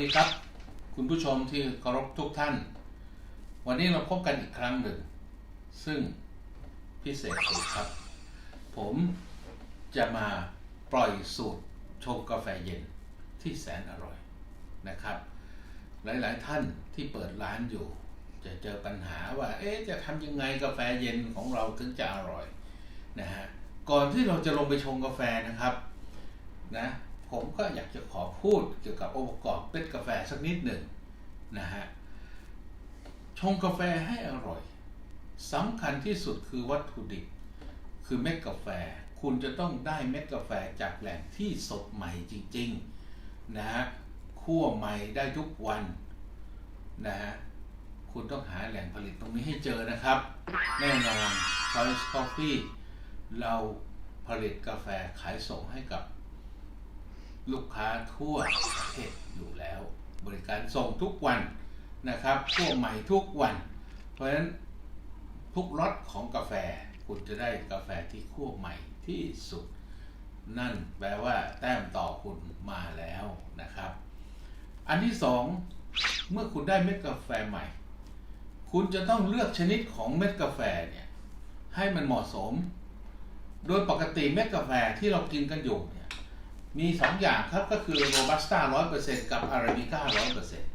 ดีครับ คุณผู้ชมที่เคารพทุกท่าน วันนี้เราพบกันอีกครั้งหนึ่ง ซึ่งพิเศษสุดครับ ผมจะมาปล่อยสูตรชงกาแฟเย็นที่แสนอร่อยนะครับ หลายๆท่านที่เปิดร้านอยู่ จะเจอปัญหาว่า เอ๊ะจะทำยังไงกาแฟเย็นของเราถึงจะอร่อยนะฮะก่อนที่เราจะลงไปชงกาแฟนะครับนะ ผมก็อยากจะขอพูดเกี่ยวกับองค์ประกอบเป็นกาแฟสักนิดหนึ่งนะฮะ ชงกาแฟให้อร่อยสำคัญที่สุดคือวัตถุดิบ คือเม็ดกาแฟ คุณจะต้องได้เม็ดกาแฟจากแหล่งที่สดใหม่จริงๆนะฮะคั่วใหม่ได้ทุกวันนะฮะคุณต้องหาแหล่งผลิตตรงนี้ให้เจอนะครับ แน่นอน Choice Coffee เราผลิตกาแฟขายส่งให้กับ ลูกค้าทั่วประเทศอยู่แล้ว บริการส่งทุกวันนะครับทั่วใหม่ทุกวัน เพราะฉะนั้นทุกรสของกาแฟคุณจะได้กาแฟที่คั่วใหม่ที่สุด นั่นแปลว่าแต้มต่อคุณมาแล้วนะครับ อันที่สองเมื่อคุณได้เม็ดกาแฟใหม่ คุณจะต้องเลือกชนิดของเม็ดกาแฟเนี่ยให้มันเหมาะสม โดยปกติเม็ดกาแฟที่เรากินกันอยู่เนี่ย มีสองอย่างครับก็คือโรบัสต้าร้อยเปอร์เซ็นต์กับอาราบิก้าร้อยเปอร์เซ็นต์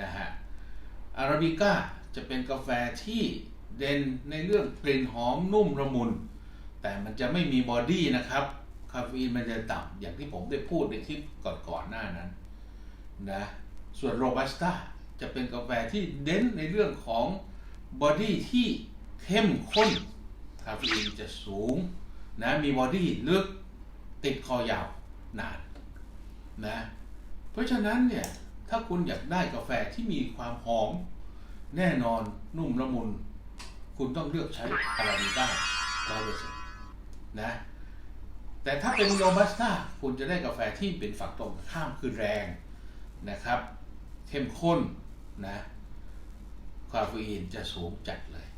นะฮะอาราบิก้าจะเป็นกาแฟที่เด่นในเรื่องกลิ่นหอมนุ่มละมุน แต่มันจะไม่มีบอดี้นะครับ คาเฟอีนมันจะต่ำอย่างที่ผมได้พูดในคลิปก่อนๆหน้านั้นนะส่วนโรบัสต้าจะเป็นกาแฟที่เด่นในเรื่องของบอดี้ที่เข้มข้น คาเฟอีนจะสูงนะมีบอดี้ลึกติดคอยาว นานนะเพราะฉะนั้นเนี่ยถ้าคุณอยากได้กาแฟที่มีความหอม แน่นอนนุ่มละมุน คุณต้องเลือกใช้อาราบิก้าร้อยเปอร์เซ็นต์นะแต่ถ้าเป็นโรบัสต้าคุณจะได้กาแฟที่เป็นฝักตรงข้ามคือแรงนะครับ เข้มข้นนะคาเฟอีนจะสูงจัดเลย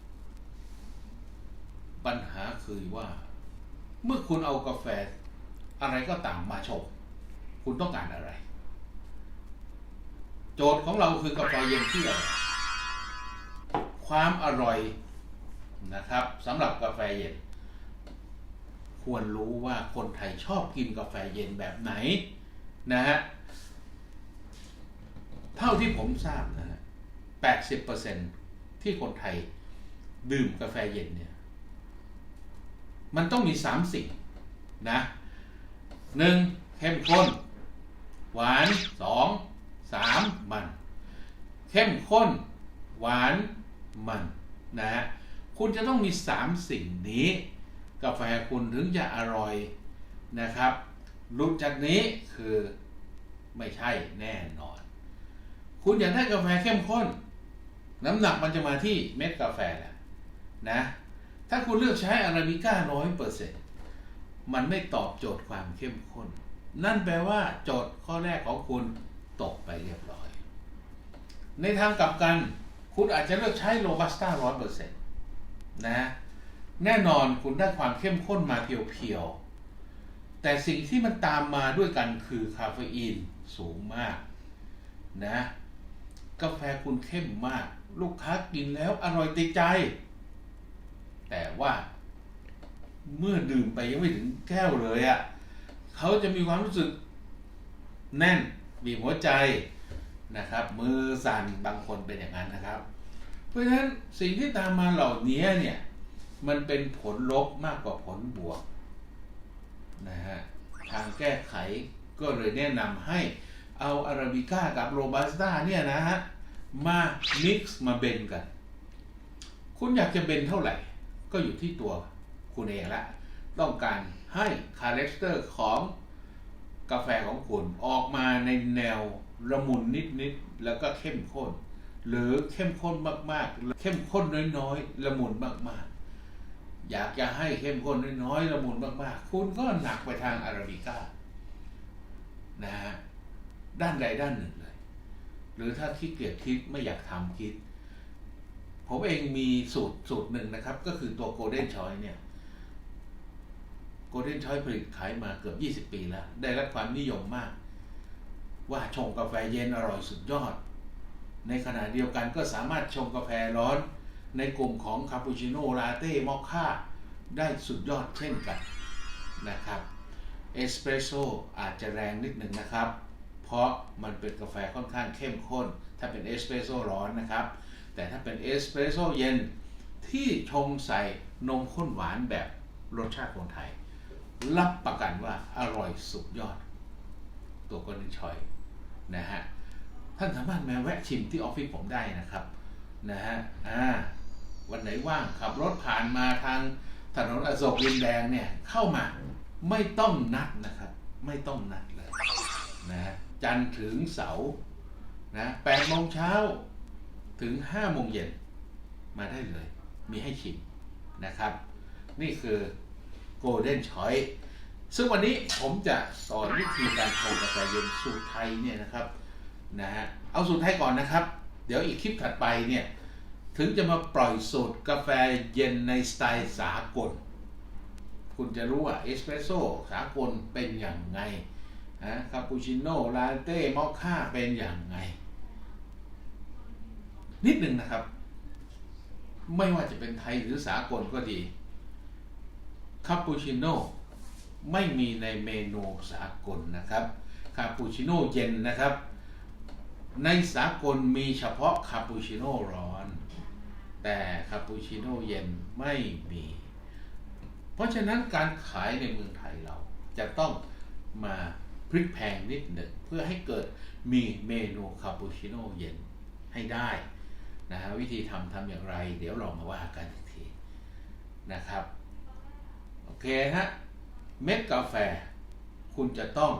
ปัญหาคือว่า เมื่อคุณเอากาแฟ อะไรก็ตามมาชงคุณต้องการอะไร โจทย์ของเราคือกาแฟเย็นที่อร่อยความอร่อยนะครับสำหรับกาแฟเย็น ควรรู้ว่าคนไทยชอบกินกาแฟเย็นแบบไหนนะฮะเท่าที่ผมทราบนะฮะ80%ที่คนไทยดื่มกาแฟเย็นเนี่ย มันต้องมีสามสิ่งนะ หนึ่งเข้มข้น หวานสองสามมัน เข้มข้น หวานมันนะฮะคุณจะต้องมีสามสิ่งนี้ กาแฟคุณถึงจะอร่อยนะครับรู้จากนี้คือไม่ใช่แน่นอน คุณอยากได้กาแฟเข้มข้น น้ำหนักมันจะมาที่เม็ดกาแฟแหละนะ ถ้าคุณเลือกใช้อาราบิก้าร้อยเปอร์เซ็นต์ มันไม่ตอบโจทย์ความเข้มข้น นั่นแปลว่า โจทย์ข้อแรกของคุณตกไปเรียบร้อย ในทางกลับกันคุณอาจจะเลือกใช้โรบัสต้าร้อยเปอร์เซ็นต์นะแน่นอนคุณได้ความเข้มข้นมาเพียวๆ แต่สิ่งที่มันตามมาด้วยกันคือคาเฟอีนสูงมากนะกาแฟคุณเข้มมาก ลูกค้ากินแล้วอร่อยติดใจ แต่ว่า เมื่อดื่มไปยังไม่ถึงแก้วเลยอะ่ะเขาจะมีความรู้สึกแน่นบีบหัวใจนะครับ มือสั่นบางคนเป็นอย่างนั้นนะครับ เพราะฉะนั้นสิ่งที่ตามมาเหล่านี้เนี่ยมันเป็นผลลบมากกว่าผลบวกนะฮะทางแก้ไขก็เลยแนะนำให้เอาอาราบิก้ากับโรบัสต้าเนี่ยนะฮะมามิกซ์มาเบนกัน คุณอยากจะเบนเท่าไหร่ ก็อยู่ที่ตัว คุณเองละ ต้องการให้คาแรคเตอร์ของกาแฟของคุณออกมาในแนวละมุนนิดๆแล้วก็เข้มข้น หรือเข้มข้นมากๆ เข้มข้นน้อยๆละมุนมากๆ อยากจะให้เข้มข้นน้อยๆละมุนมากๆ คุณก็หนักไปทางอาราบิก้านะฮะด้านใดด้านหนึ่งเลย หรือถ้าขี้เกียจคิดไม่อยากทำคิด ผมเองมีสูตรสูตรหนึ่งนะครับ ก็คือตัวโกลเด้นชอยเนี่ย โกลเด้นชอยผลิตขายมาเกือบ 20 ปีแล้ว ได้รับความนิยมมาก ว่าชงกาแฟเย็นอร่อยสุดยอด ในขณะเดียวกันก็สามารถชงกาแฟร้อน ในกลุ่มของคาปูชิโน่ลาเต้มอคค่าได้สุดยอดเช่นกันนะครับเอสเปรสโซ่อาจจะแรงนิดหนึ่งนะครับ เพราะมันเป็นกาแฟค่อนข้างเข้มข้น ถ้าเป็นเอสเปรสโซ่ร้อนนะครับ แต่ถ้าเป็นเอสเปรสโซ่เย็นที่ชงใส่นมข้นหวานแบบรสชาติคนไทย รับประกันว่าอร่อยสุดยอด ตัวก้นิชอยนะฮะท่านสามารถมาแวะชิมที่ออฟฟิศผมได้นะครับนะฮะอ่าวันไหนว่างขับรถผ่านมาทางถนนอโศกดินแดงเนี่ยเข้ามาไม่ต้องนัดนะครับ ไม่ต้องนัดเลยนะฮะจันทร์ถึงเสาร์นะแปดโมงเช้าถึงห้าโมงเย็นมาได้เลย มีให้ชิมนะครับ นี่คือ Golden Choice ซึ่งวันนี้ผมจะสอนวิธีการชงกาแฟเย็นสูตรไทยเนี่ยนะครับนะฮะเอาสูตรไทยก่อนนะครับ เดี๋ยวอีกคลิปถัดไปเนี่ยถึงจะมาปล่อยสูตรกาแฟเย็นในสไตล์สากล คุณจะรู้ว่าเอสเปรสโซ่สากลเป็นอย่างไงฮะคาปูชิโน่ลาเต้มอคค่าเป็นอย่างไง นิดหนึ่งนะครับ ไม่ว่าจะเป็นไทยหรือสากลก็ดี คาปูชิโน่ไม่มีในเมนูสากลนะครับคาปูชิโน่เย็นนะครับ ในสากลมีเฉพาะคาปูชิโน่ร้อน แต่คาปูชิโน่เย็นไม่มี เพราะฉะนั้นการขายในเมืองไทยเราจะต้องมาพลิกแพงนิดหนึ่งเพื่อให้เกิดมีเมนูคาปูชิโน่เย็นให้ได้นะฮะวิธีทำทำอย่างไร เดี๋ยวเรามาว่ากันอีกทีนะครับ เคฮะ เม็ดกาแฟ คุณจะต้อง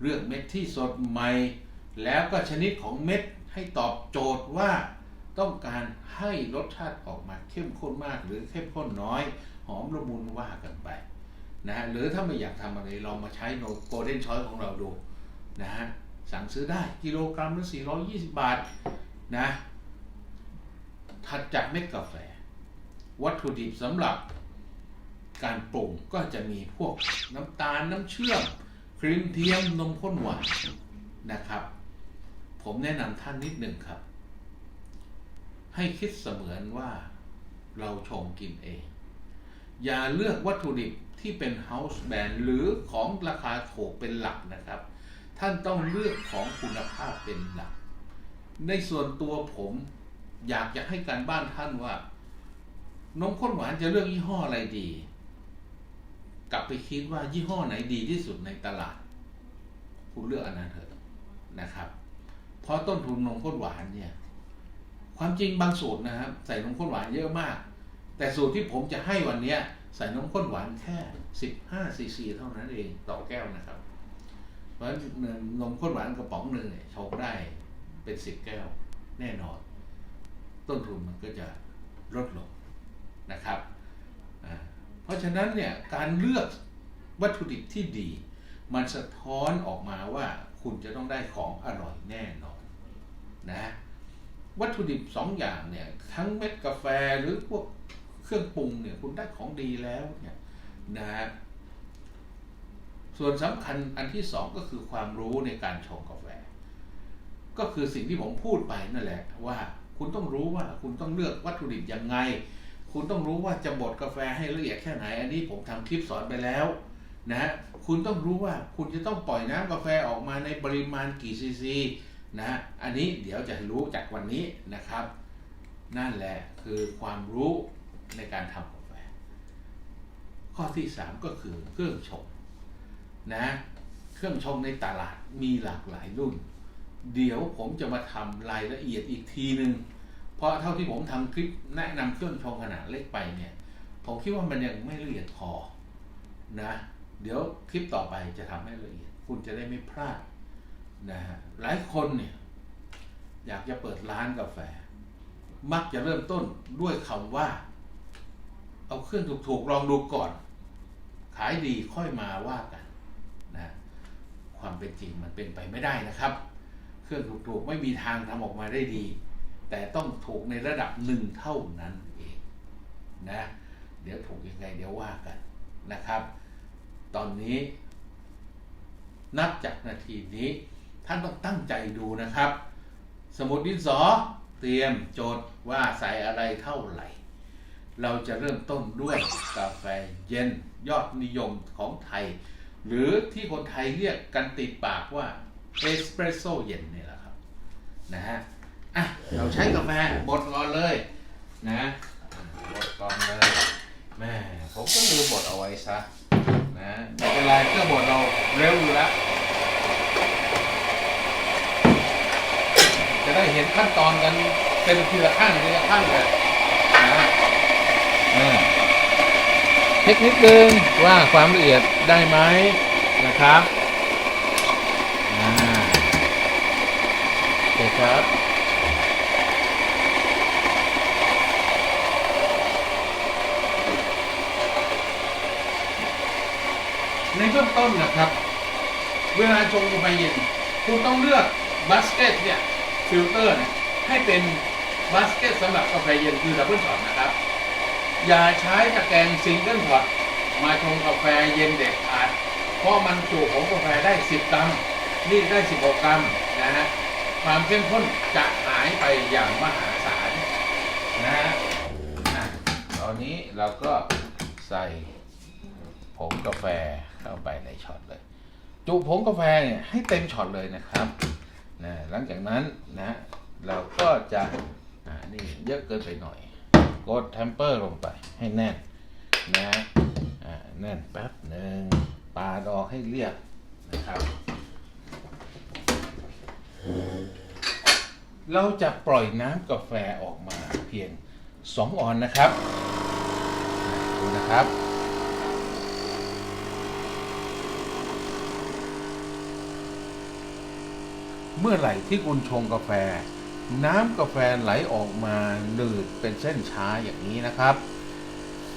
เลือกเม็ดที่สดใหม่ แล้วก็ชนิดของเม็ดให้ตอบโจทย์ว่าต้องการให้รสชาติออกมาเข้มข้นมากหรือเข้มข้นน้อย หอมละมุนว่ากันไปนะฮะหรือถ้าไม่อยากทำอะไรลองมาใช้โนโกลเด้นชอยของเราดูนะฮะสั่งซื้อได้กิโลกรัมละ420 บาทนะถัดจากเม็ดกาแฟ วัตถุดิบสำหรับ การปรุงก็จะมีพวกน้ำตาลน้ำเชื่อมครีมเทียมนมข้นหวานนะครับ ผมแนะนำท่านนิดหนึ่งครับ ให้คิดเสมือนว่าเราชงกินเอง อย่าเลือกวัตถุดิบที่เป็นเฮาส์แบรนด์หรือของราคาถูกเป็นหลักนะครับ ท่านต้องเลือกของคุณภาพเป็นหลัก ในส่วนตัวผมอยากจะให้การบ้านท่านว่านมข้นหวานจะเลือกยี่ห้ออะไรดี กลับไปคิดว่ายี่ห้อไหนดีที่สุดในตลาด คุณเลือกอันนั้นเถอะนะครับ เพราะต้นทุนนมข้นหวานเนี่ย ความจริงบางสูตรนะครับ ใส่นมข้นหวานเยอะมาก แต่สูตรที่ผมจะให้วันนี้ใส่นมข้นหวานแค่ 15ซีซีเท่านั้นเองต่อแก้วนะครับ เพราะฉะนั้นนมข้นหวานกระป๋องหนึ่งเนี่ยชงได้เป็นสิบแก้วแน่นอน ต้นทุนมันก็จะลดลงนะครับ ราะฉะนั้นเนี่ยการเลือกวัตถุดิบที่ดี มันสะท้อนออกมาว่าคุณจะต้องได้ของอร่อยแน่นอนนะวัตถุดิบสองอย่างเนี่ยทั้งเม็ดกาแฟหรือพวกเครื่องปรุงเนี่ยคุณได้ของดีแล้วเนี่ยนะฮะส่วนสำคัญอันที่สองก็คือความรู้ในการชงกาแฟ ก็คือสิ่งที่ผมพูดไปนั่นแหละว่าคุณต้องรู้ว่าคุณต้องเลือกวัตถุดิบยังไง คุณต้องรู้ว่าจะบดกาแฟให้ละเอียดแค่ไหน อันนี้ผมทำคลิปสอนไปแล้วนะฮะคุณต้องรู้ว่าคุณจะต้องปล่อยน้ำกาแฟออกมาในปริมาณกี่ซีซีนะฮะอันนี้เดี๋ยวจะรู้จากวันนี้นะครับ นั่นแหละคือความรู้ในการทำกาแฟ ข้อที่สามก็คือเครื่องชงนะเครื่องชงในตลาดมีหลากหลายรุ่น เดี๋ยวผมจะมาทำรายละเอียดอีกทีหนึ่ง เพราะเท่าที่ผมทำคลิปแนะนำเครื่องชงขนาดเล็กไปเนี่ย ผมคิดว่ามันยังไม่ละเอียดพอนะ เดี๋ยวคลิปต่อไปจะทำให้ละเอียด คุณจะได้ไม่พลาดนะฮะหลายคนเนี่ย อยากจะเปิดร้านกาแฟ มักจะเริ่มต้นด้วยคำว่า เอาเครื่องถูกๆลองดูก่อน ขายดีค่อยมาว่ากันนะความเป็นจริงมันเป็นไปไม่ได้นะครับ เครื่องถูกๆไม่มีทางทำออกมาได้ดี แต่ต้องถูกในระดับหนึ่งเท่านั้นเองนะเดี๋ยวถูกยังไงเดี๋ยวว่ากันนะครับ ตอนนี้ นับจากนาทีนี้ ท่านต้องตั้งใจดูนะครับ สมุดดินสอเตรียมโจทย์ว่าใส่อะไรเท่าไหร่ เราจะเริ่มต้นด้วยกาแฟเย็นยอดนิยมของไทย หรือที่คนไทยเรียกกันติดปากว่าเอสเปรสโซเย็นนี่แหละครับนะฮะ อะเราใช้กาแฟบดก่อนเลย นะบดก่อนเลยแม่ผมก็ลืมบดเอาไว้ซะนะไม่เป็นไรเครื่องบดเราเร็วอยู่แล้วจะได้เห็นขั้นตอนกันเป็นทีละขั้นทีละขั้นเลยนะเทคนิคนึงว่าความละเอียดได้ไหมนะครับอ่าโอเคครับ ในเบื้องต้นนะครับ เวลาชงกาแฟเย็น คุณต้องเลือกบาสเกตเนี่ยฟิลเตอร์เนี่ยให้เป็นบาสเกตสำหรับกาแฟเย็นคือดับเบิลช็อตนะครับ อย่าใช้ตะแกรงซิงเกิลช็อตมาชงกาแฟเย็นเด็ดขาด เพราะมันจุของกาแฟได้ 10 กรัม นี่ได้ 16 กรัมนะฮะ ความเข้มข้นจะหายไปอย่างมหาศาลนะฮะตอนนี้เราก็ใส่ผงกาแฟ เข้าไปในช็อตเลย จุผงกาแฟเนี่ยให้เต็มช็อตเลยนะครับนะหลังจากนั้นนะเราก็จะอ่านี่เยอะเกินไปหน่อย กดแทมเปอร์ลงไปให้แน่นนะอ่าแน่นแป๊บหนึ่งปาดออกให้เรียบนะครับเราจะปล่อยน้ำกาแฟออกมาเพียง 2 ออนนะครับดูนะครับ เมื่อไหร่ที่คุณชงกาแฟ น้ำกาแฟไหลออกมาหนืดเป็นเส้นช้าอย่างนี้นะครับ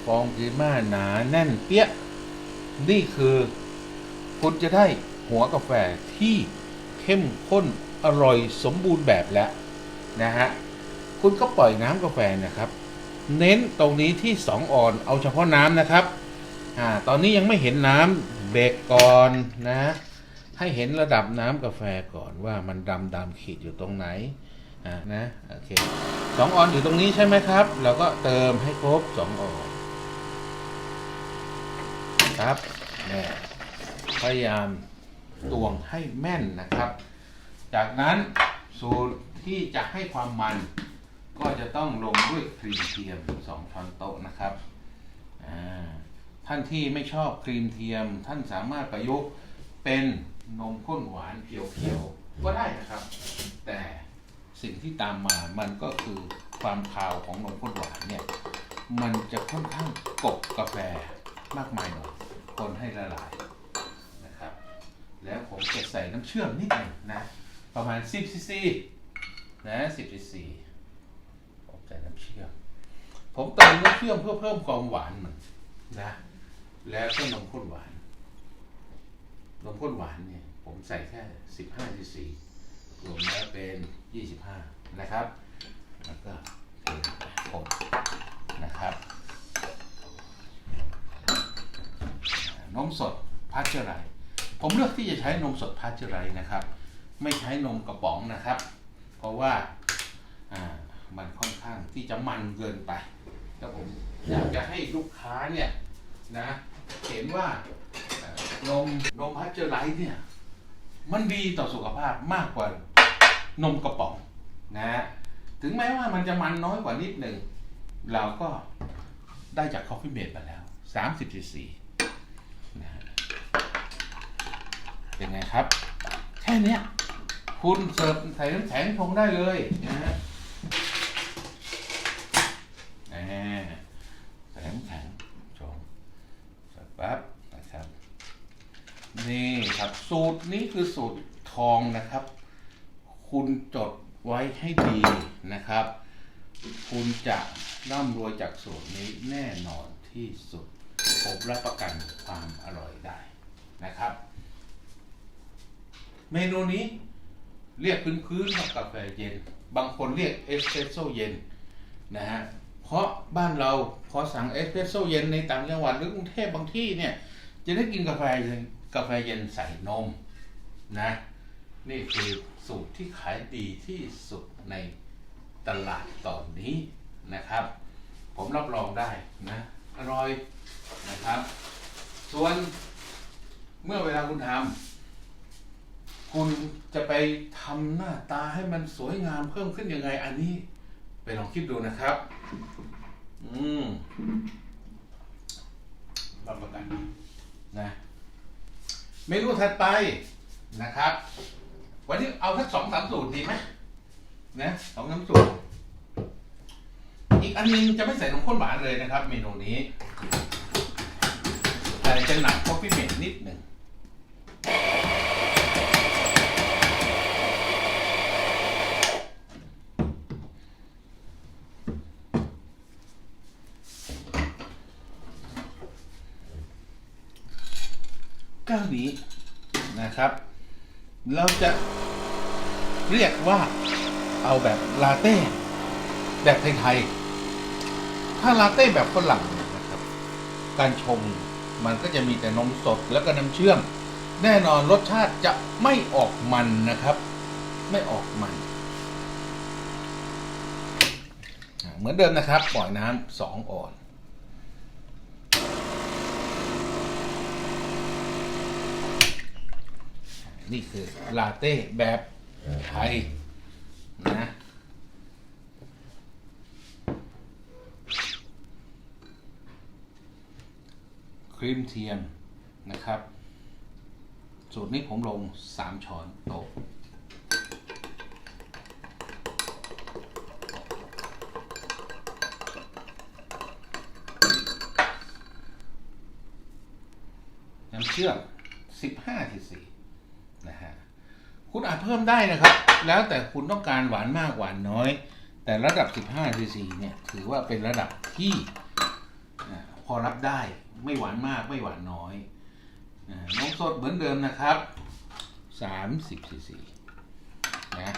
ฟองครีม่าหนาแน่นเปี้ย นี่คือคุณจะได้หัวกาแฟที่เข้มข้นอร่อยสมบูรณ์แบบแล้วนะฮะ คุณก็ปล่อยน้ำกาแฟนะครับ เน้นตรงนี้ที่2ออนเอาเฉพาะน้ำนะครับ อ่า ตอนนี้ยังไม่เห็นน้ำเบรกก่อนนะ ให้เห็นระดับน้ำกาแฟก่อนว่ามันดำดำขีดอยู่ตรงไหนอ่านะโอเคสองออนอยู่ตรงนี้ใช่ไหมครับเราก็เติมให้ครบสองออนครับเนี่ยพยายามตวงให้แม่นนะครับ จากนั้นสูตรที่จะให้ความมันก็จะต้องลงด้วยครีมเทียม2ช้อนโต๊ะนะครับท่านที่ไม่ชอบครีมเทียมท่านสามารถประยุกต์เป็น นมข้นหวานเพียวๆก็ได้นะครับ แต่สิ่งที่ตามมามันก็คือความคาวของนมข้นหวานเนี่ยมันจะค่อนข้างกบกาแฟมากมายหน่อยคนให้ละลายนะครับ แล้วผมจะใส่น้ำเชื่อมนิดหนึงนะ ประมาณ 10ซีซีนะ10ซีซีผมใส่น้ำเชื่อมผมเติมน้ำเชื่อมเพื่อเพิ่มความหวานมันนะ แล้วก็นมข้นหวาน นมข้นหวานเนี่ยผมใส่แค่ 15ซีซีรวมแล้วเป็น 25 นะครับ แล้วก็เทไปคนนะครับ นมสดพาสเจอร์ไรผมเลือกที่จะใช้นมสดพาสเจอร์ไรนะครับ ไม่ใช้นมกระป๋องนะครับ เพราะว่ามันค่อนข้างที่จะมันเกินไปแล้วผมอยากจะให้ลูกค้าเนี่ยนะเห็นว่า นมนมพาสเจอร์ไรส์เนี่ย มันดีต่อสุขภาพมากกว่านมกระป๋องนะฮะถึงแม้ว่ามันจะมันน้อยกว่านิดหนึ่ง เราก็ได้จาก Coffee Mate มาแล้ว 30 cc นะฮะเป็นไงครับ แค่เนี้ย คุณเสิร์ฟใส่น้ำแข็งชงได้เลยนะฮะแหมใส่น้ำแข็งชงเสร็จปั๊บนะครับ นี่ครับ สูตรนี้คือสูตรทองนะครับ คุณจดไว้ให้ดีนะครับ คุณจะร่ำรวยจากสูตรนี้แน่นอนที่สุดผมรับประกันความอร่อยได้นะครับ เมนูนี้เรียกพื้นๆว่ากาแฟเย็น บางคนเรียกเอสเปรสโซเย็นนะฮะเพราะบ้านเราพอสั่งเอสเปรสโซเย็นในต่างจังหวัดหรือกรุงเทพบางที่เนี่ย จะได้กินกาแฟเย็น กาแฟเย็นใส่นมนะนี่คือสูตรที่ขายดีที่สุดในตลาดตอนนี้นะครับ ผมรับรองได้นะอร่อยนะครับ ส่วนเมื่อเวลาคุณทำคุณจะไปทำหน้าตาให้มันสวยงามเพิ่มขึ้นยังไงอันนี้ ไปลองคิดดูนะครับ อืมรับประกันนะ เมนูถัดไปนะครับ วันนี้เอาสักสองสามสูตรดีไหมนะสองสามสูตร อีกอันนึงจะไม่ใส่นมข้นหวานเลยนะครับ เมนูนี้แต่จะหนักเพราะพี่เมดนิดหนึ่ง เก้านี้นะครับ เราจะเรียกว่าเอาแบบลาเต้แบบไทยๆ ถ้าลาเต้แบบฝรั่งเนี่ยนะครับ การชงมันก็จะมีแต่นมสดแล้วก็น้ำเชื่อม แน่นอนรสชาติจะไม่ออกมันนะครับ ไม่ออกมัน เหมือนเดิมนะครับ ปล่อยน้ำสองออน นี่คือลาเต้แบบไทยนะครีมเทียมนะครับ สูตรนี้ผมลง 3 ช้อนโต๊ะน้ำเชื่อม15ทีซีนะฮะ คุณอาจเพิ่มได้นะครับ แล้วแต่คุณต้องการหวานมากหวานน้อย แต่ระดับ 15 cc เนี่ยถือว่าเป็นระดับที่พอรับได้ไม่หวานมากไม่หวานน้อยอ่านมสดเหมือนเดิมนะครับ 30 cc นะ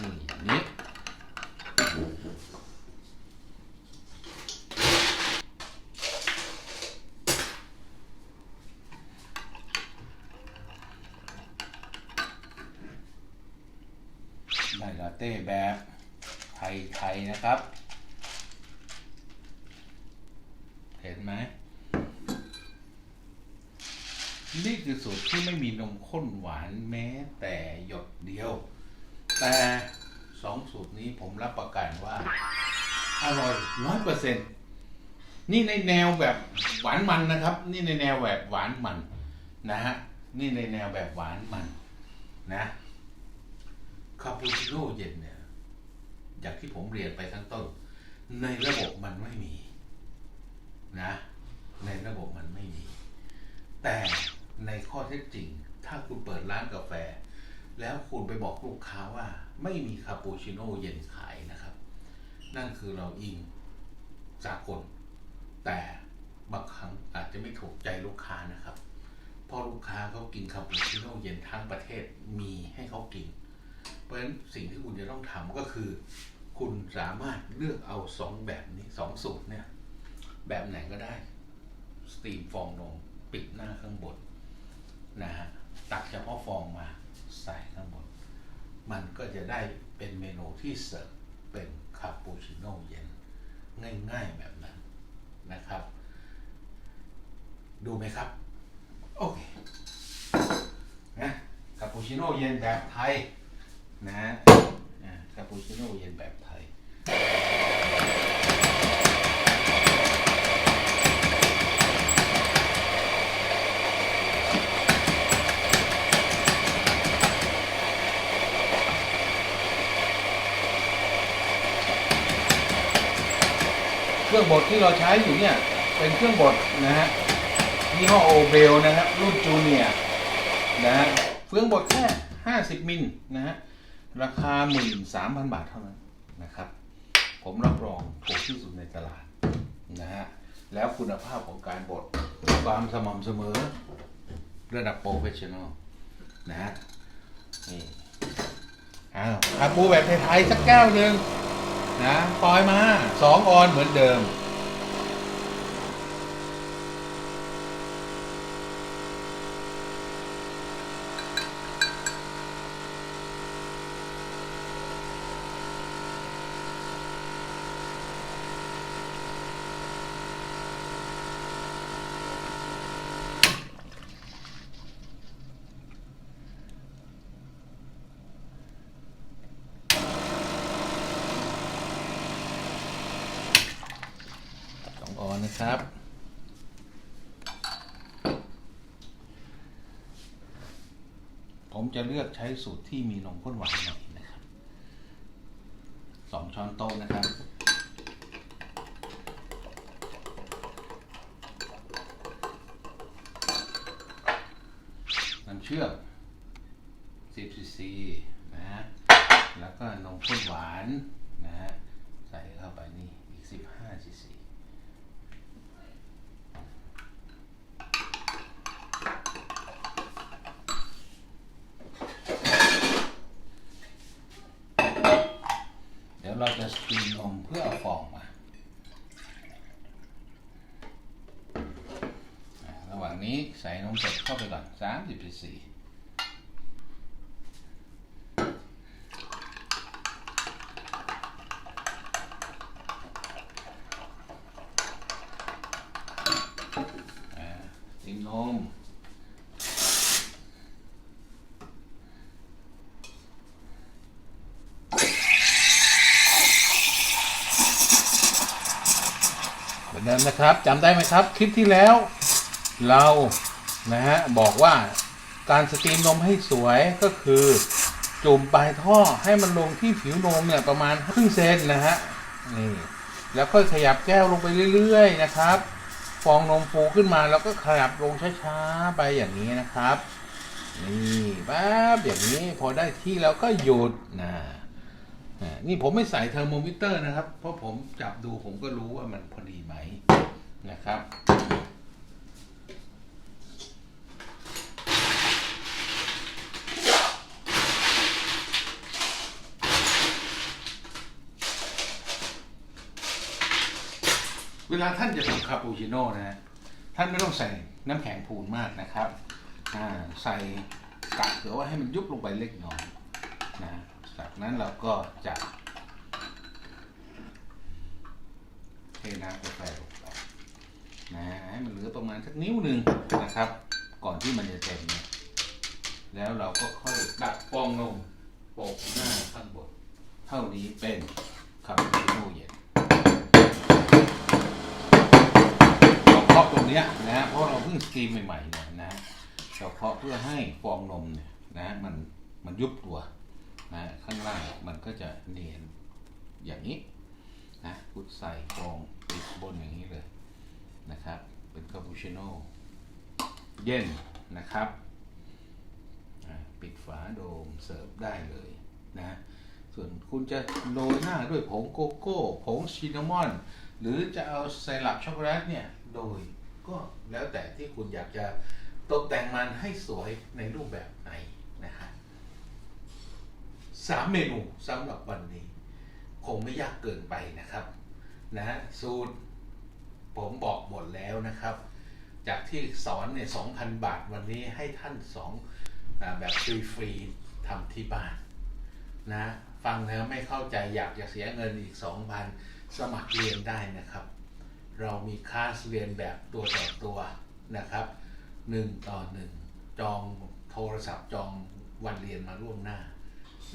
นี่อย่างนี้ ได้ลาเต้แบบไทยๆ นะครับ เห็นไหมนี่คือสูตรที่ไม่มีนมข้นหวานแม้แต่หยดเดียว แต่สองสูตรนี้ผมรับประกันว่า อร่อยร้อยเปอร์เซ็นต์นี่ในแนวแบบหวานมันนะครับ นี่ในแนวแบบหวานมันนะฮะนี่ในแนวแบบหวานมันนะคาปูชิโน่เย็นเนี่ย อย่างที่ผมเรียนไปข้างต้น ในระบบมันไม่มีนะ ในระบบมันไม่มี แต่ในข้อเท็จจริง ถ้าคุณเปิดร้านกาแฟ แล้วคุณไปบอกลูกค้าว่า ไม่มีคาปูชิโน่เย็นขายนะครับ นั่นคือเราอิงสากล แต่บางครั้งอาจจะไม่ถูกใจลูกค้านะครับเพราะลูกค้าเขากินคาปูชิโน่เย็นทั้งประเทศมีให้เขากิน เพราะฉะนั้นสิ่งที่คุณจะต้องทำก็คือ คุณสามารถเลือกเอาสองแบบนี้สองสูตรเนี่ย แบบไหนก็ได้สตรีมฟองนมปิดหน้าข้างบนนะฮะตักเฉพาะฟองมาใส่ข้างบน มันก็จะได้เป็นเมนูที่เสิร์ฟเป็นคาปูชิโน่เย็น ง่ายๆแบบนั้นนะครับ ดูไหมครับ โอเคนะคาปูชิโน่เย็นแบบไทยนะ คาปูชิโน่เย็นแบบไทย เครื่องบดที่เราใช้อยู่เนี่ย เป็นเครื่องบดนะฮะยี่ห้อโอเบลนะครับ รุ่นจูเนียนะฮะเครื่องบดแค่ 50 มิลนะฮะ ราคา 13,000 บาทเท่านั้นนะครับ ผมรับรองถูกที่สุดในตลาดนะฮะแล้วคุณภาพของการบดความสม่ำเสมอระดับโปรเฟชชั่นอลนะฮะนี่อ้าวคาปูแบบไทยๆสักแก้วหนึ่งนะปล่อยมาสองออนเหมือนเดิม ออนะครับ ผมจะเลือกใช้สูตรที่มีนมข้นหวานหน่อยนะครับสองช้อนโต๊ะนะครับน้ำเชื่อม 10 cc นะฮะแล้วก็นมข้นหวานนะฮะ ใส่เข้าไปนี่ อีก 15cc เราจะสตรีมนมเพื่อเอาฟองมา ระหว่างนี้ใส่นมสดเข้าไปก่อน3 4 นะครับจำได้ไหมครับ คลิปที่แล้ว เรานะฮะบอกว่าการสตรีมนมให้สวยก็คือจุ่มปลายท่อให้มันลงที่ผิวนมเนี่ยประมาณครึ่งเซนนะฮะนี่แล้วก็ขยับแก้วลงไปเรื่อยๆนะครับ ฟองนมฟูขึ้นมาแล้วก็ขยับลงช้าๆไปอย่างนี้นะครับ นี่ป๊บอย่างนี้พอได้ที่แล้วก็หยุดนะ นี่ผมไม่ใส่เทอร์โมมิเตอร์นะครับ เพราะผมจับดูผมก็รู้ว่ามันพอดีไหมนะครับ เวลาท่านจะทำคาปูชิโน่นะ ท่านไม่ต้องใส่น้ำแข็งพูนมากนะครับ ใส่กะเผื่อว่าให้มันยุบลงไปเล็กน้อยนะ จากนั้นเราก็จะเทน้ำกาแฟลงไปนะให้มันเหลือประมาณสักนิ้วหนึ่งนะครับ ก่อนที่มันจะเต็มเนี่ยแล้วเราก็ค่อยดักฟองนมโปะหน้าข้างบนเท่านี้เป็นคาปูชิโน่เย็นเราเคาะตรงเนี้ยนะเพราะเราเพิ่งสกรีมใหม่ๆเนี่ยนะเราเคาะเพื่อให้ฟองนมเนี่ยนะมันมันยุบตัว นะข้างล่างมันก็จะเนียนอย่างนี้นะพุดใส่ฟองติดบนอย่างนี้เลยนะครับ เป็นคาปูชิโน่เย็นนะครับ ปิดฝาโดมเสิร์ฟได้เลยนะส่วนคุณจะโรยหน้าด้วยผงโกโก้ ผงชินนามอน หรือจะเอาไซรัปช็อกโกแลตเนี่ย โดยก็แล้วแต่ที่คุณอยากจะตกแต่งมันให้สวยในรูปแบบไหน สามเมนูสำหรับวันนี้ คงไม่ยากเกินไปนะครับนะฮะสูตรผมบอกหมดแล้วนะครับ จากที่สอนเนี่ย2,000 บาทวันนี้ให้ท่านสองแบบฟรีๆทำที่บ้านนะฟังแล้วไม่เข้าใจอยากจะเสียเงินอีก 2,000 สมัครเรียนได้นะครับ เรามีคลาสเรียนแบบตัวต่อตัวนะครับ1ต่อ1จองโทรศัพท์จองวันเรียนมาล่วงหน้า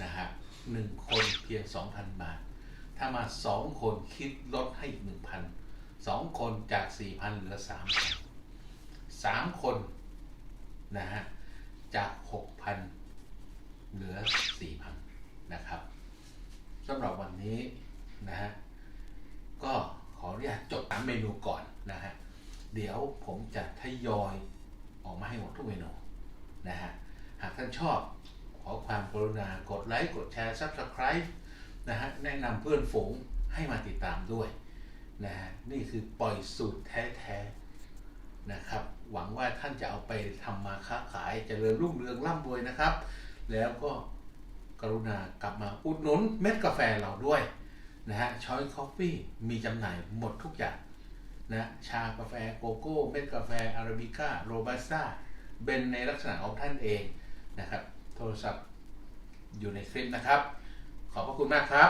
นะฮะหนึ่งคนเพียง 2,000 บาท ถ้ามา 2 คนคิดลดให้อีก1,000 2 คนจาก 4,000 เหลือ 3 3 คนนะฮะจาก 6,000 เหลือ 4,000 นะครับสำหรับวันนี้นะฮะก็ขออนุญาตจบตามเมนูก่อนนะฮะเดี๋ยวผมจะทยอยออกมาให้หมดทุกเมนูนะฮะหากท่านชอบ ขอความกรุณากดไลค์ กดแชร์ Subscribe นะฮะแนะนำเพื่อนฝูงให้มาติดตามด้วยนะฮะนี่คือปล่อยสูตรแท้ๆนะครับ หวังว่าท่านจะเอาไปทำมาค้าขายเจริญรุ่งเรืองร่ำรวยนะครับ แล้วก็กรุณากลับมาอุดหนุนเม็ดกาแฟเราด้วยนะฮะช้อยคอฟฟี่มีจำหน่ายหมดทุกอย่างนะชากาแฟโกโก้ เม็ดกาแฟอาราบิก้า โรบัสต้าเป็นในลักษณะของท่านเองนะครับ โทรศัพท์อยู่ในคลิปนะครับ ขอบพระคุณมากครับ